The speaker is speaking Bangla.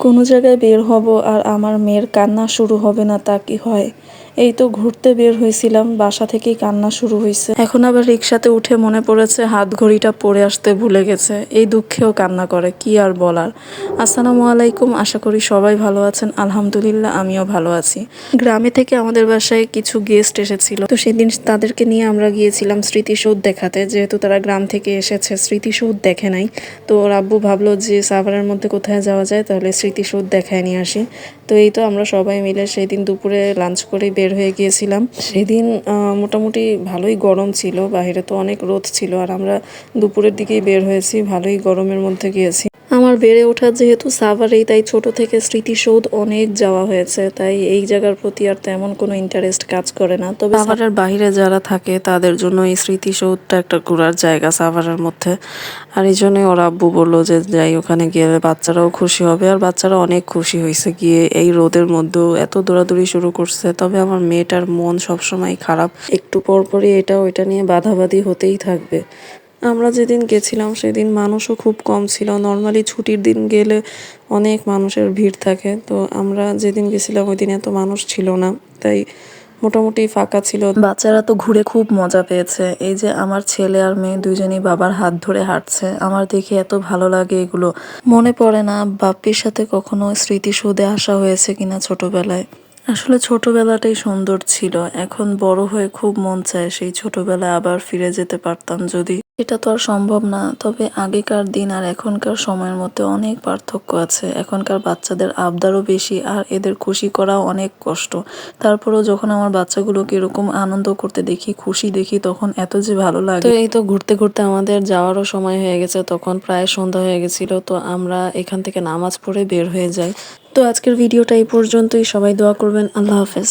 কোনো জায়গায় বের হব আর আমার মেয়ের কান্না শুরু হবে না তা কি হয়? এই তো ঘুরতে বের হয়েছিলাম, বাসা থেকেই কান্না শুরু হয়েছে। এখন আবার রিক্সাতে উঠে মনে পড়েছে হাত ঘড়িটা পরে আসতে ভুলে গেছে। এই দুঃখেও কান্না করে, কি আর বলার? আসসালামু আলাইকুম, আশা করি সবাই ভালো আছেন। আলহামদুলিল্লাহ, আমিও ভালো আছি। গ্রামে থেকে আমাদের বাসায় কিছু গেস্ট এসেছিল। তো সেদিন তাদেরকে নিয়ে আমরা গিয়েছিলাম স্মৃতিসৌধ দেখাতে। যেহেতু তারা গ্রাম থেকে এসেছে, স্মৃতিসৌধ দেখে নাই। তো ওর আব্বু ভাবলো যে সাভারের মধ্যে কোথায় যাওয়া যায়, তাহলে স্মৃতিসৌধ দেখায় নিয়ে আসি। তো এই তো আমরা সবাই মিলে সেই দিন দুপুরে লাঞ্চ করে বের হয়ে গিয়েছিলাম। সেদিন মোটামুটি ভালোই গরম ছিল, বাইরে তো অনেক রোদ ছিল, আর আমরা দুপুরের দিকেই বের হয়েছি, ভালোই গরমের মধ্যে গিয়েছি। বেড়ে ওঠা যেহেতু সাভারেই, তাই ছোট থেকে স্মৃতিসৌধ অনেক যাওয়া হয়েছে, তাই এই জায়গার প্রতি আর তেমন কোনো ইন্টারেস্ট কাজ করে না। তবে সাভারের বাইরে যারা থাকে, তাদের জন্য এই স্মৃতিসৌধটা একটা ঘোরার জায়গা সাভারের মধ্যে। আর এই জন্যই ওরা আব্বু বলল যে, যাই, ওখানে গেলে বাচ্চারাও খুশি হবে। আর বাচ্চারা অনেক খুশি হয়েছে, গিয়ে এই রোদের মধ্যেও এত দৌড়াদৌড়ি শুরু করছে। তবে আমার মেয়েটার মন সবসময় খারাপ। একটু পর পরই এটা ওইটা নিয়ে বাধাবাধি হতেই থাকবে। আমরা যেদিন গেছিলাম, সেদিন মানুষও খুব কম ছিল। নর্মালি ছুটির দিন গেলে অনেক মানুষের ভিড় থাকে। তো আমরা যেদিন গেছিলাম, ওই দিন এত মানুষ ছিল না। তাই মোটামুটি ফাঁকা ছিল। বাচ্চারা তো ঘুরে খুব মজা পেয়েছে। এই যে আমার ছেলে আর মেয়ে দুজনেই বাবার হাত ধরে হাঁটছে। আমার দেখে এত ভালো লাগে এগুলো। মনে পড়ে না বাপ্পির সাথে কখনো স্মৃতিসৌধে আসা হয়েছে কিনা ছোটবেলায়। আসলে ছোটবেলাটাই সুন্দর ছিল। এখন বড় হয়ে খুব মন চায় সেই ছোটবেলায় আবার ফিরে যেতে পারতাম যদি। এটা তো আর সম্ভব না। তবে আগেকার দিন আর এখনকার সময়ের মধ্যে অনেক পার্থক্য আছে। এখনকার বাচ্চাদের আবদারও বেশি আর এদের খুশি করাও অনেক কষ্ট। তারপরেও যখন আমার বাচ্চাগুলোকে এরকম আনন্দ করতে দেখি, খুশি দেখি, তখন এত যে ভালো লাগে। তো এই তো ঘুরতে ঘুরতে আমাদের যাওয়ারও সময় হয়ে গেছে, তখন প্রায় সন্ধ্যা হয়ে গেছিল, তো আমরা এখান থেকে নামাজ পড়ে বের হয়ে যাই। তো আজকের ভিডিওটা এই পর্যন্তই। সবাই দোয়া করবেন। আল্লাহ হাফেজ।